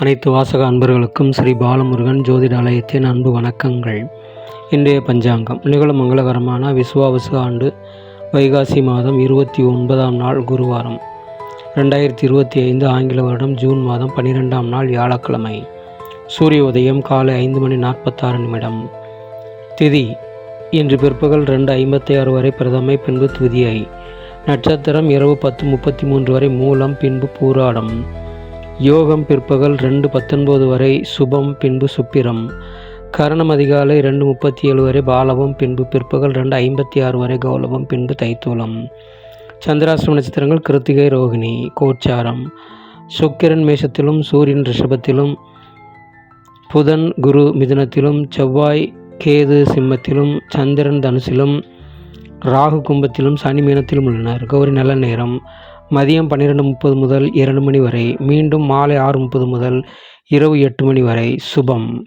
அனைத்து வாசக அன்பர்களுக்கும் ஸ்ரீ பாலமுருகன் ஜோதிட ஆலயத்தின் அன்பு வணக்கங்கள். இன்றைய பஞ்சாங்கம். நிகழ மங்களகரமான விசுவாவசு ஆண்டு வைகாசி மாதம் இருபத்தி ஒன்பதாம் நாள் குருவாரம். ரெண்டாயிரத்தி இருபத்தி ஐந்து ஆங்கில வருடம் ஜூன் மாதம் பன்னிரெண்டாம் நாள் வியாழக்கிழமை. சூரிய உதயம் காலை ஐந்து மணி நாற்பத்தாறு நிமிடம். திதி இன்று பிற்பகல் ரெண்டு ஐம்பத்தி ஆறு வரை பிரதமை பின்பு துதியை. நட்சத்திரம் இரவு பத்து முப்பத்தி மூன்று வரை மூலம் பின்பு பூராடம். யோகம் பிற்பகல் ரெண்டு பத்தொன்பது வரை சுபம் பின்பு சுப்பிரம். கரணம் அதிகாலை ரெண்டு முப்பத்தி ஏழு வரை பாலவம் பின்பு பிற்பகல் ரெண்டு ஐம்பத்தி ஆறு வரை கௌலவம் பின்பு தைத்தூலம். சந்திராசிரம நட்சத்திரங்கள் கிருத்திகை ரோகிணி கோச்சாரம். சுக்கிரன் மேஷத்திலும் சூரியன் ரிஷபத்திலும் புதன் குரு மிதுனத்திலும் செவ்வாய் கேது சிம்மத்திலும் சந்திரன் தனுசிலும் ராகு கும்பத்திலும் சனி மீனத்திலும் உள்ளனர். கௌரி நல்ல நேரம். மதியம் பன்னிரெண்டு முப்பது முதல் இரண்டு மணி வரை மீண்டும் மாலை ஆறு முப்பது முதல் இரவு எட்டு மணி வரை. சுபம்.